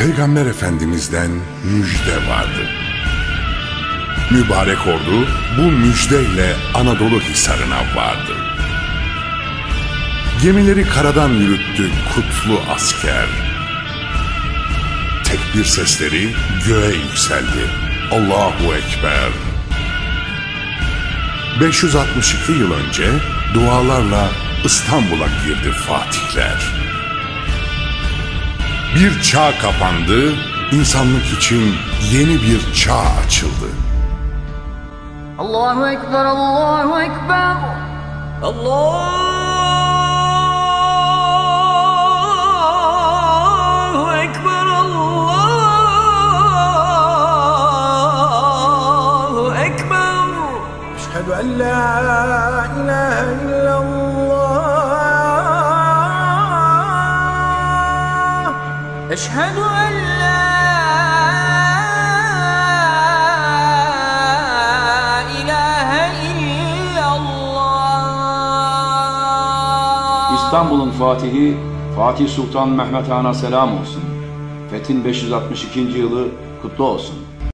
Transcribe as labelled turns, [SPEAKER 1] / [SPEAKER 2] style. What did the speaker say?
[SPEAKER 1] Peygamber Efendimiz'den müjde vardı. Mübarek ordu bu müjdeyle Anadolu Hisarı'na vardı. Gemileri karadan yürüttü kutlu asker. Tekbir sesleri göğe yükseldi. Allahu Ekber. 562 yıl önce dualarla İstanbul'a girdi Fatihler. Bir çağ kapandı, insanlık için yeni bir çağ açıldı.
[SPEAKER 2] Allahu Ekber, Allahu Ekber.
[SPEAKER 3] Allahu Ekber, Allahu Ekber.
[SPEAKER 4] Eşhedü en la
[SPEAKER 2] أشهد أن لا إله إلا الله
[SPEAKER 5] İstanbul'un Fatihi Fatih Sultan Mehmet Han'a selam olsun. Fethin 562. yılı kutlu olsun.